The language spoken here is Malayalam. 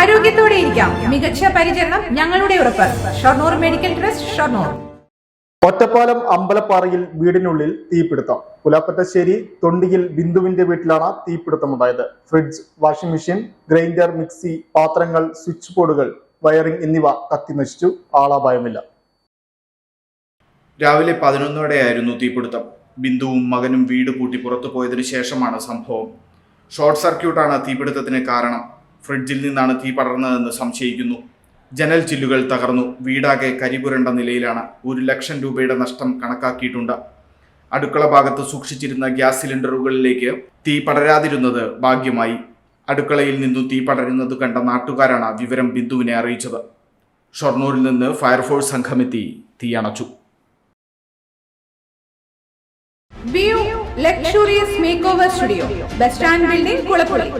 ആരോഗ്യത്തോടെ ഇരിക്കാം. മികച്ച പരിചരണം ഞങ്ങളുടെ ഉറപ്പ്. Shoranur medical trust Shoranur. Ottapalam അമ്പലപ്പാറയിൽ വീടിനുള്ളിൽ തീപിടുത്തം. പുലാപ്പറ്റശ്ശേരി തൊണ്ടിയിൽ ബിന്ദുവിന്റെ വീട്ടിലാണ് തീപിടുത്തമുണ്ടായത്. Fridge washing machine grinder mixie പാത്രങ്ങൾ സ്വിച്ച് ബോർഡുകൾ വയറിംഗ് എന്നിവ കത്തി നശിച്ചു. ആളാപായമില്ല. രാവിലെ പതിനൊന്നോടെയായിരുന്നു തീപിടുത്തം. ബിന്ദുവും മകനും വീട് പൂട്ടി പുറത്തു പോയതിനു ശേഷമാണ് സംഭവം. ഷോർട്ട് സർക്യൂട്ടാണ് തീപിടുത്തത്തിന് കാരണം. ഫ്രിഡ്ജിൽ നിന്നാണ് തീ പടർന്നതെന്ന് സംശയിക്കുന്നു. ജനൽ ചില്ലുകൾ തകർന്നു. വീടാകെ കരിപുരണ്ട നിലയിലാണ്. ഒരു ലക്ഷം രൂപയുടെ നഷ്ടം കണക്കാക്കിയിട്ടുണ്ട്. അടുക്കള ഭാഗത്ത് സൂക്ഷിച്ചിരുന്ന ഗ്യാസ് സിലിണ്ടറുകളിലേക്ക് തീ പടരാതിരുന്നത് ഭാഗ്യമായി. അടുക്കളയിൽ നിന്നും തീ പടരുന്നത് കണ്ട നാട്ടുകാരാണ് വിവരം ബിന്ദുവിനെ അറിയിച്ചത്. ഷൊർണൂരിൽ നിന്ന് ഫയർഫോഴ്സ് സംഘമെത്തി തീയണച്ചു അണച്ചു. Luxurious makeover studio bus stand building Kulappully